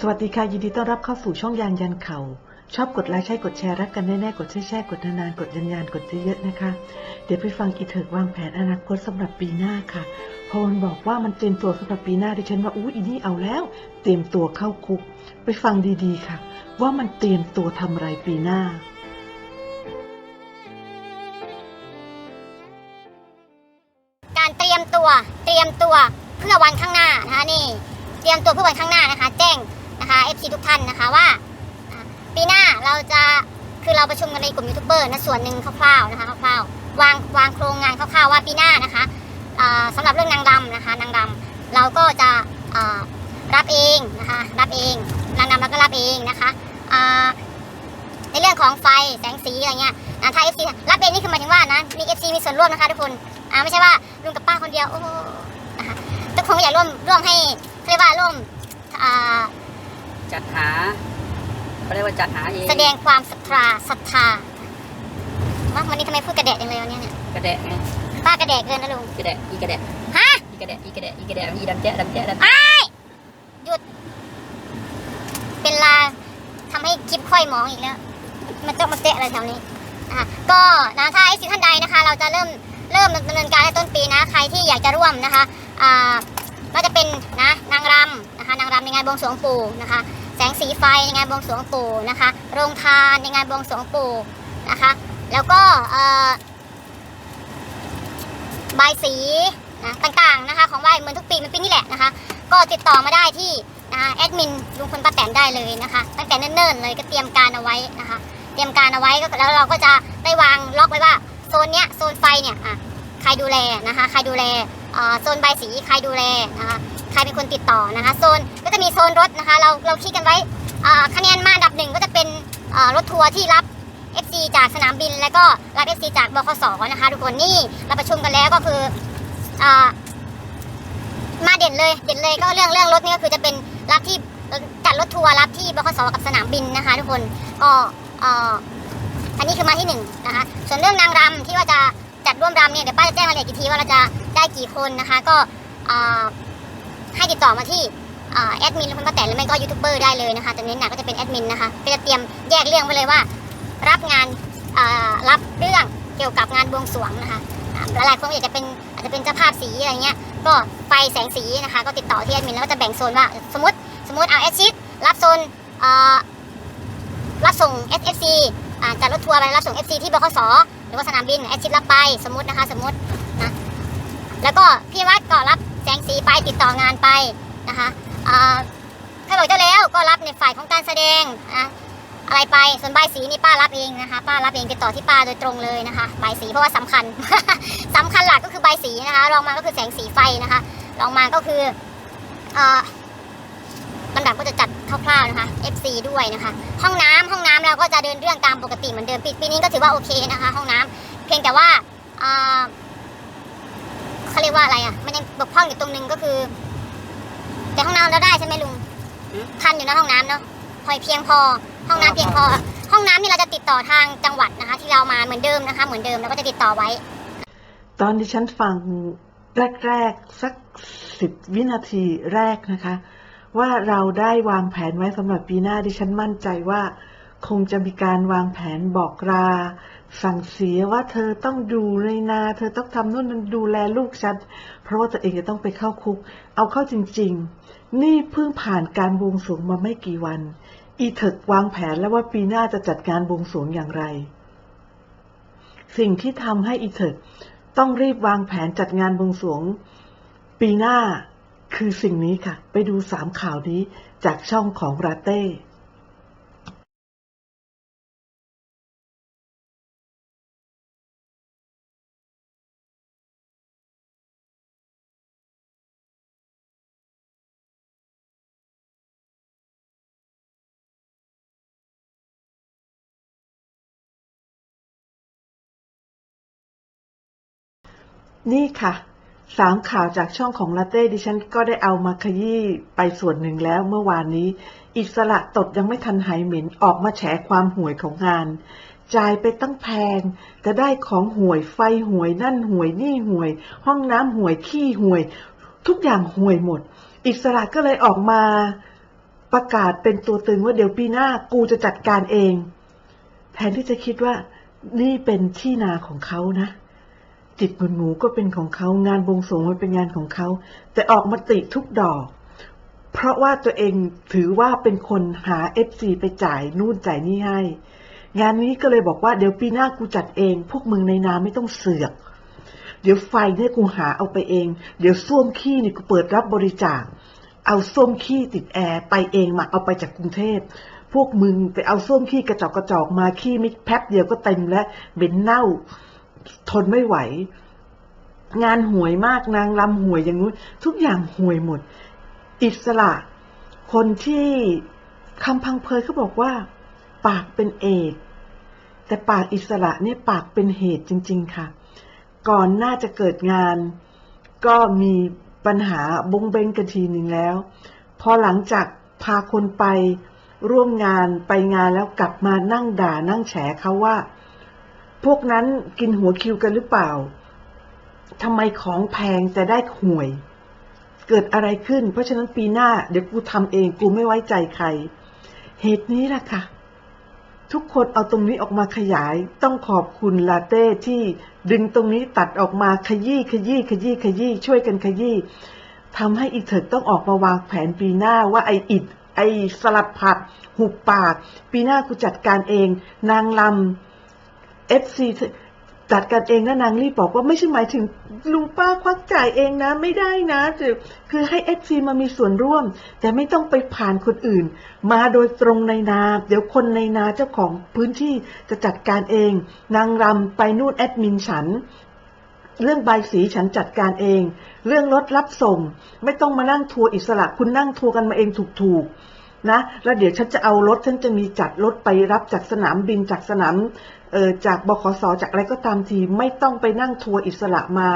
สวัสดีค่ะ ยินดีต้อนรับเข้าสู่ช่องยานยันเขาชอบกดไลค์ใช่กดแชร์รักกันแน่ๆกดแช่ๆกดนานๆกดยันยันกดเยอะๆนะคะ เดี๋ยวไปฟังอีเถิกวางแผนอนาคตสำหรับปีหน้าค่ะพอมันบอกว่ามันเตรียมตัวสำหรับปีหน้าดิฉันว่าอู้อีนี่เอาแล้ว เตรียมตัวเข้าคุก ไปฟังดีๆค่ะ ว่ามันเตรียมตัวทำอะไรปีหน้าการเตรียมตัวเตรียมตัวเพื่อวันข้างหน้านะคะนี่ เตรียมตัวเพื่อวันข้างหน้านะคะ แจ้ง นะคะ FC ทุกท่านนะคะว่าปีหน้าเราจะคือเราประชุมกันในกลุ่มยูทูบเบอร์นะส่วนหนึ่งคร่าวๆนะคะคร่าวๆวางวางโครงงานคร่าวๆว่าปีหน้านะคะอ่าสำหรับเรื่องนางรำนะคะนางรำเราก็จะรับเองนะคะรับเองนางรำเราก็รับเองนะคะในเรื่องของไฟแสงสีอะไรเงี้ยนะถ้า FC รับเองนี่คือหมายถึงว่านะมี FC มีส่วนร่วมนะคะทุกคนไม่ใช่ว่าลุงกับป้าคนเดียวโอ้นะคะทุกคนก็อยากร่วมร่วมให้เรียกว่าร่วมอ จัดหาเขาเรียกว่าจัดหาเองแสดงความศรัทธาศรัทธาว่าวันนี้ทำไมพูดกระเดะจังเลยวันนี้เนี่ยกระแดะไงป้ากระเดะเกินนะลุงกระแดะอีกระแดะฮะอีกระแดะอีกระแดะอีกระแดะอีดำแจ๊ะดำแจ๊ะดำเป็นลาทำให้คลิปค่อยหมองอีกแล้วมันต้องมาเตะอะไรแถวนี้อะก็นะถ้าไอ้สิท่านใดนะคะ เราจะเริ่มเริ่มดำเนินการในต้นปีนะ ใครที่อยากจะร่วมนะคะอ่าก็จะเป็นนะนางรำ นะคะนางรำในงานบวงสรวงปู่นะคะ แสงสีไฟในงานบวงสรวงปู่นะคะ โรงทานในงานบวงสรวงปู่นะคะ แล้วก็เอ่อบสีนะต่างๆนะคะ ของไหว้เหมือนทุกปีมันปีนี้แหละนะคะ ก็ติดต่อมาได้ที่นะคะแอดมินลุงพลป้าแตนได้เลยนะคะ ตั้งแต่เนิ่นๆเลยก็เตรียมการเอาไว้นะคะ เตรียมการเอาไว้ก็แล้วเราก็จะได้วางล็อกไว้ว่าโซนเนี้ยโซนไฟเนี่ยอะใครดูแลนะคะ ใครดูแลโซนใบสีใครดูแลนะคะ ใครเป็นคนติดต่อนะคะ โซนก็จะมีโซนรถนะคะ เราเราคิดกันไว้คะแนนมาอันดับหนึ่งก็จะเป็นรถทัวร์ที่รับ FC จากสนามบิน แล้วก็รับ FC จากบขสนะคะทุกคนนี่เราประชุมกันแล้วก็คืออมาเด่นเลยเด่นเลยก็เรื่องเรื่องรถนี่ก็คือจะเป็นรับที่จัดรถทัวร์รับที่บขสกับสนามบินนะคะ ทุกคนก็ออันนี้คือมาที่หนึ่งนะคะส่วนเรื่องนางรำที่ว่าจะจัดร่วมรำเนี่ยเดี๋ยวป้าจะแจ้งรายละเอียดอีกทีว่าเราจะได้กี่คนนะคะ ก็ ให้ติดต่อมาที่แอดมินหรือคนป้าแตนหรือไม่ก็ยูทูบเบอร์ได้เลยนะคะแต่เน้นหนักก็จะเป็นแอดมินนะคะก็จะเตรียมแยกเรื่องไว้เลยว่า รับงานรับเรื่องเกี่ยวกับงานบวงสรวงนะคะอ่าหลายๆคนก็อยากจะเป็นอาจจะเป็นเจ้าภาพสีอะไรเงี้ยก็ไฟแสงสีนะคะ ก็ติดต่อที่แอดมินแล้วก็จะแบ่งโซนว่าสมมติสมมติเอาแอดชิดรับโซนรับส่ง SFC จัดรถทัวร์ไปรับส่ง FC ที่บขสหรือว่าสนามบินแอดชิดรับไปสมมตินะคะ สมมตินะแล้วก็พี่วัดก็รับ แสงสีไปติดต่องานไปนะคะอ่าถ้าบอกเจ้าแล้วก็รับในฝ่ายของการแสดงนะอะไรไปส่วนใบสีนี่ป้ารับเองนะคะป้ารับเองติดต่อที่ป้าโดยตรงเลยนะคะใบสีเพราะว่าสำคัญสำคัญหลักก็คือใบสีนะคะรองมาก็คือแสงสีไฟนะคะรองมาก็คือลำดับก็จะจัดคร่าวๆนะคะ FC ด้วยนะคะ ห้องน้ำห้องน้ำเราก็จะเดินเรื่องตามปกติเหมือนเดิมปีปีนี้ก็ถือว่าโอเคนะคะ ห้องน้ำเพียงแต่ว่า เอ่อเขาเรียกว่าอะไรอะ มันยังบกพร่องอยู่ตรงนึงก็คือ แต่ห้องน้ำเราได้ใช่ไหมลุงทันอยู่นะห้องน้ำเนาะพอเพียงพอ ห้องน้ำเพียงพอ ห้องน้ำนี่เราจะติดต่อทางจังหวัดนะคะ ที่เรามาเหมือนเดิมนะคะ เหมือนเดิมเราก็จะติดต่อไว้ ตอนที่ฉันฟังแรกๆสักสิบวินาทีแรกนะคะ ว่าเราได้วางแผนไว้สำหรับปีหน้าดิฉันมั่นใจว่า คงจะมีการวางแผนบอกลาสั่งเสียว่าเธอต้องดูในนา เธอต้องทำนู่นนั่นดูแลลูกฉันเพราะว่าตัวเองจะต้องไปเข้าคุก เอาเข้าจริง ๆ นี่เพิ่งผ่านการบวงสรวงมาไม่กี่วัน อีเถิกวางแผนแล้วว่าปีหน้าจะจัดการบวงสรวงอย่างไร สิ่งที่ทำให้อีเถิกต้องรีบวางแผนจัดงานบวงสรวง ปีหน้าคือสิ่งนี้ค่ะ ไปดูสามข่าวนี้จากช่องของราเต้ นี่ค่ะสามข่าวจากช่องของลาเต้ดิฉันก็ได้เอามาขยี้ไปส่วนหนึ่งแล้วเมื่อวานนี้ อิสระตดยังไม่ทันหายเหม็นออกมาแฉความห่วยของงาน จ่ายไปตั้งแพง แต่ได้ของห่วยไฟห่วยนั่นห่วยนี่ห่วย ห้องน้ำห่วยขี้ห่วย ทุกอย่างห่วยหมด อิสระก็เลยออกมาประกาศเป็นตัวตึงว่าเดี๋ยวปีหน้ากูจะจัดการเอง แทนที่จะคิดว่านี่เป็นที่นาของเขานะ จิตบนหมูก็เป็นของเขางานบวงสรวงมันเป็นงานของเขา แต่ออกมาติทุกดอก เพราะว่าตัวเองถือว่าเป็นคนหาเอฟซีไปจ่ายนู่นจ่ายนี่ให้ งานนี้ก็เลยบอกว่าเดี๋ยวปีหน้ากูจัดเอง พวกมึงในนาไม่ต้องเสือก เดี๋ยวไฟเนี่ยกูหาเอาไปเอง เดี๋ยวส้วมขี้นี่กูเปิดรับบริจาค เอาส้วมขี้ติดแอร์ไปเองมาเอาไปจากกรุงเทพพวกมึงไปเอาส้วมขี้กระจอกกระจอกมาขี้มิแป๊บเดียวก็เต็มแล้วเหม็นเน่า ทนไม่ไหว งานห่วยมากนางรำห่วยอย่างนู้นทุกอย่างห่วยหมด อิสระ คนที่คำพังเพยเขาบอกว่า ปากเป็นเอกแต่ปากอิสระเนี่ยปากเป็นเหตุจริง ๆ ค่ะ ก่อนหน้าจะเกิดงาน ก็มีปัญหาบงเบงกันทีหนึ่งแล้ว พอหลังจากพาคนไปร่วมงานไปงานแล้วกลับมานั่งด่านั่งแฉเขาว่า พวกนั้นกินหัวคิวกันหรือเปล่าทำไมของแพงแต่ได้ห่วย เกิดอะไรขึ้น เพราะฉะนั้นปีหน้าเดี๋ยวกูทำเองกูไม่ไว้ใจใคร เหตุนี้แหละค่ะ ทุกคนเอาตรงนี้ออกมาขยาย ต้องขอบคุณลาเต้ที่ดึงตรงนี้ตัดออกมาขยี้ขยี้ขยี้ขยี้ช่วยกันขยี้ทำให้อีเถิดต้องออกมาวางแผนปีหน้าว่าไออิดไอสลัดผักหุบปาก ปีหน้ากูจัดการเอง นางลำ เอฟซีจัดการเองนะนางรีบบอกว่าไม่ใช่หมายถึงลุงป้าควักจ่ายเองนะ ไม่ได้นะจะคือให้เอฟซีมามีส่วนร่วม แต่ไม่ต้องไปผ่านคนอื่น มาโดยตรงในนา เดี๋ยวคนในนาเจ้าของพื้นที่จะจัดการเอง นางรำไปนู่นแอดมินฉัน เรื่องใบสีฉันจัดการเอง เรื่องรถรับส่ง ไม่ต้องมานั่งทัวร์อิสระคุณนั่งทัวร์กันมาเองถูกๆ นะแล้วเดี๋ยวฉันจะเอารถฉันจะมีจัดรถไปรับจากสนามบินจากสนามเออจากบขสจากอะไรก็ตามทีไม่ต้องไปนั่งทัวร์อิสระมา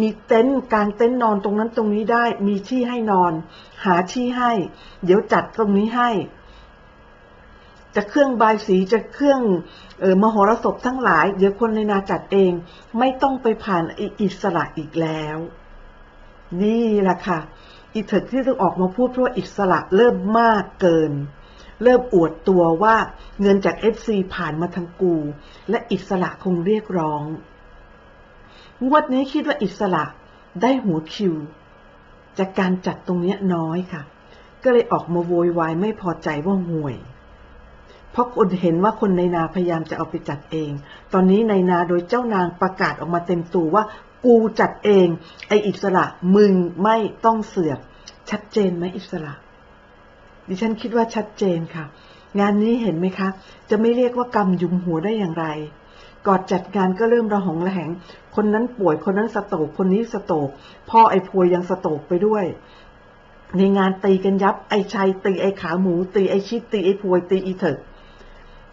มีเต็นท์กางเต็นท์นอนตรงนั้นตรงนี้ได้ มีที่ให้นอน หาที่ให้ เดี๋ยวจัดตรงนี้ให้จะเครื่องบายสีจะเครื่องเออมโหรสพทั้งหลาย เดี๋ยวคนในนาจัดเอง ไม่ต้องไปผ่านอิอิสระอีกแล้ว นี่แหละค่ะ อีเถิดที่ต้องออกมาพูดเพราะอิสระเริ่มมากเกิน เริ่มอวดตัวว่าเงินจากเอฟซีผ่านมาทางกู และอิสระคงเรียกร้อง งวดนี้คิดว่าอิสระได้หัวคิว จากการจัดตรงนี้น้อยค่ะ ก็เลยออกมาโวยวายไม่พอใจว่าห่วย เพราะคนเห็นว่าคนในนาพยายามจะเอาไปจัดเอง ตอนนี้ในนาโดยเจ้านางประกาศออกมาเต็มตัวว่า กูจัดเอง ไออิสระมึงไม่ต้องเสือก ชัดเจนไหมอิสระ ดิฉันคิดว่าชัดเจนค่ะ งานนี้เห็นไหมคะ จะไม่เรียกว่ากำยุมหัวได้อย่างไรก่อนจัดงานก็เริ่มระหองระแหง คนนั้นป่วย คนนั้นสโตกคนนี้สโตก พ่อไอ้พวยยังสโตกไปด้วย ในงานตีกันยับ ไอ้ชัยตีไอ้ขาหมู ตีไอ้ชิดตีไอ้พวยตีอีเถิด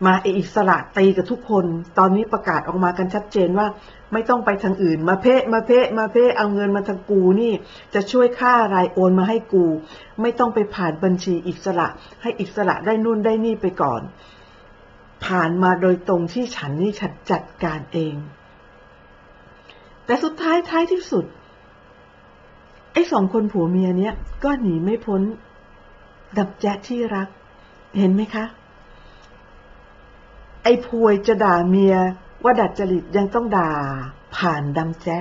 มาไอ้อิสระตีกับทุกคน ตอนนี้ประกาศออกมากันชัดเจนว่า ไม่ต้องไปทางอื่น มาเพะมาเพะมาเพะเอาเงินมาทางกูนี่ จะช่วยค่ารายโอนมาให้กู ไม่ต้องไปผ่านบัญชีอิสระ ให้อิสระได้นู่นได้นี่ไปก่อน ผ่านมาโดยตรงที่ฉันนี่ฉันจัดการเอง แต่สุดท้ายท้ายที่สุดไอ้สองคนผัวเมียเนี้ยก็หนีไม่พ้น ดับแจ๊ที่รัก เห็นไหมคะ ไอ้พวยจะด่าเมียว่าดัดจริตยังต้องด่าผ่านดำแจ๊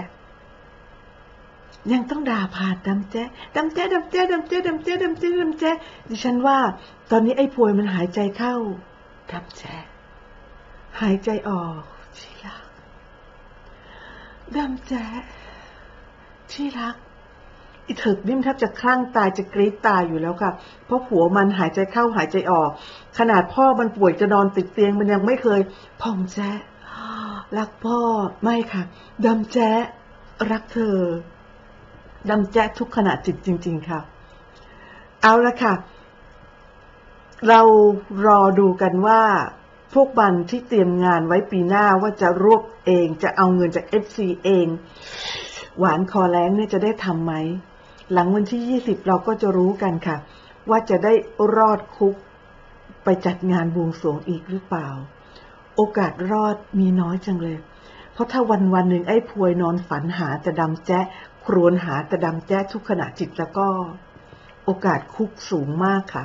ยังต้องด่าผ่านดำแจ๊ดำแจ๊ดำแจ๊ดำแจ๊ดำแจ๊ดำแจ๊ดำแจ๊ดิฉันว่า ตอนนี้ไอ้พวยมันหายใจเข้าดำแจ๊หายใจออกที่รักดำแจ๊ที่รัก อีเถิกนิ่มแทบจะคลั่งตายจะกรีดตายอยู่แล้วค่ะ เพราะผัวมันหายใจเข้าหายใจออก ขนาดพ่อมันป่วยจะนอนติดเตียงมันยังไม่เคยพ่องแจ๊ะรักพ่อไม่ค่ะดำแจ๊ะรักเธอดำแจ๊ะทุกขณะจิตจริง ๆ ค่ะ เอาละค่ะ เรารอดูกันว่า พวกมันที่เตรียมงานไว้ปีหน้าว่าจะรวบเองจะเอาเงินจาก FC เอง หวานคอแรงเนี่ยจะได้ทำไหม หลังวันที่ 20 เราก็จะรู้กันค่ะ ว่าจะได้รอดคุกไปจัดงานบวงสรวงอีกหรือเปล่า โอกาสรอดมีน้อยจังเลย เพราะถ้าวันวันหนึ่งไอ้พวยนอนฝันหาแต่ดำแจ๊ะครวนหาแต่ดำแจ๊ะทุกขณะจิตแล้วก็ โอกาสคุกสูงมากค่ะ